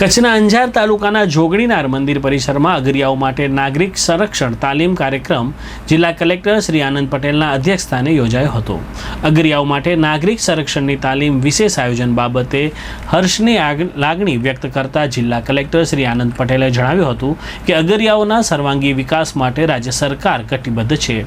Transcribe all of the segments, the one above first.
કચ્છના અંજાર તાલુકાના જોગણીનાર મંદિર પરિસરમાં અગરિયાઓ માટે નાગરિક સંરક્ષણ તાલીમ કાર્યક્રમ જિલ્લા કલેક્ટર શ્રી આનંદ પટેલના અધ્યક્ષસ્થાને યોજાયો હતો. અગરિયાઓ માટે નાગરિક સંરક્ષણની તાલીમ વિશેષ આયોજન બાબતે હર્ષની લાગણી વ્યક્ત કરતા જિલ્લા કલેક્ટર શ્રી આનંદ પટેલે જણાવ્યું હતું કે અગરિયાઓના સર્વાંગી વિકાસ માટે રાજ્ય સરકાર કટિબદ્ધ છે.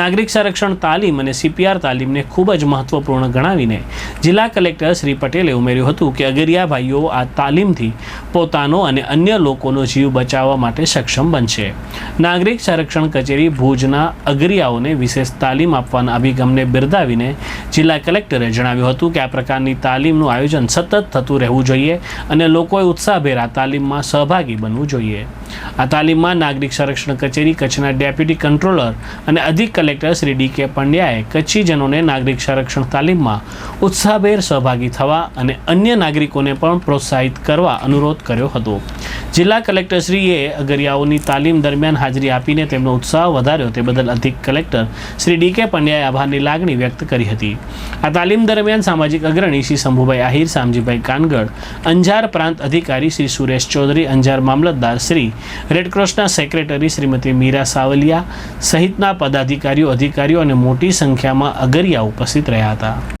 નાગરિક સંરક્ષણ તાલીમ અને સીપીઆર તાલીમને ખૂબ જ મહત્વપૂર્ણ ગણાવીને જિલ્લા કલેક્ટર શ્રી પટેલે ઉમેર્યું હતું કે અગરિયા ભાઈઓ આ તાલીમથી પોતાનો અને અન્ય લોકોનો જીવ બચાવવા માટે સક્ષમ બનશે. નાગરિક સંરક્ષણ કચેરી ભુજના અગરિયાઓને વિશેષ તાલીમ આપવાના અભિગમને બિરદાવીને જિલ્લા કલેક્ટરે જણાવ્યું હતું કે આ પ્રકારની તાલીમનું આયોજન સતત થતું રહેવું જોઈએ અને લોકોએ ઉત્સાહભેર આ તાલીમમાં સહભાગી બનવું જોઈએ. આ તાલીમમાં નાગરિક સંરક્ષણ કચેરી કચ્છના ડેપ્યુટી કંટ્રોલર અને અધિક કલેક્ટર શ્રી ડી કે પંડ્યાએ કચ્છીજનોને નાગરિક સંરક્ષણ તાલીમમાં ઉત્સાહભેર સહભાગી થવા અને અન્ય નાગરિકોને પણ પ્રોત્સાહિત કરવા અનુરોધ કર્યો હતો. જિલ્લા કલેક્ટરશ્રીએ અગરિયાઓની તાલીમ દરમિયાન હાજરી આપીને તેમનો ઉત્સાહ વધાર્યો તે બદલ અધિક કલેક્ટર શ્રી ડી કે પંડ્યાએ આભારની લાગણી વ્યક્ત કરી હતી. આ તાલીમ દરમિયાન સામાજિક અગ્રણી શ્રી શંભુભાઈ આહિર શામજીભાઈ કાનગડ, અંજાર પ્રાંત અધિકારી શ્રી સુરેશ ચૌધરી, અંજાર મામલતદાર શ્રી રેડક્રોસના સેક્રેટરી શ્રીમતી મીરા સાવલિયા સહિતના પદાધિકારીઓ, અધિકારીઓ અને મોટી સંખ્યામાં અગરિયા ઉપસ્થિત રહ્યા હતા.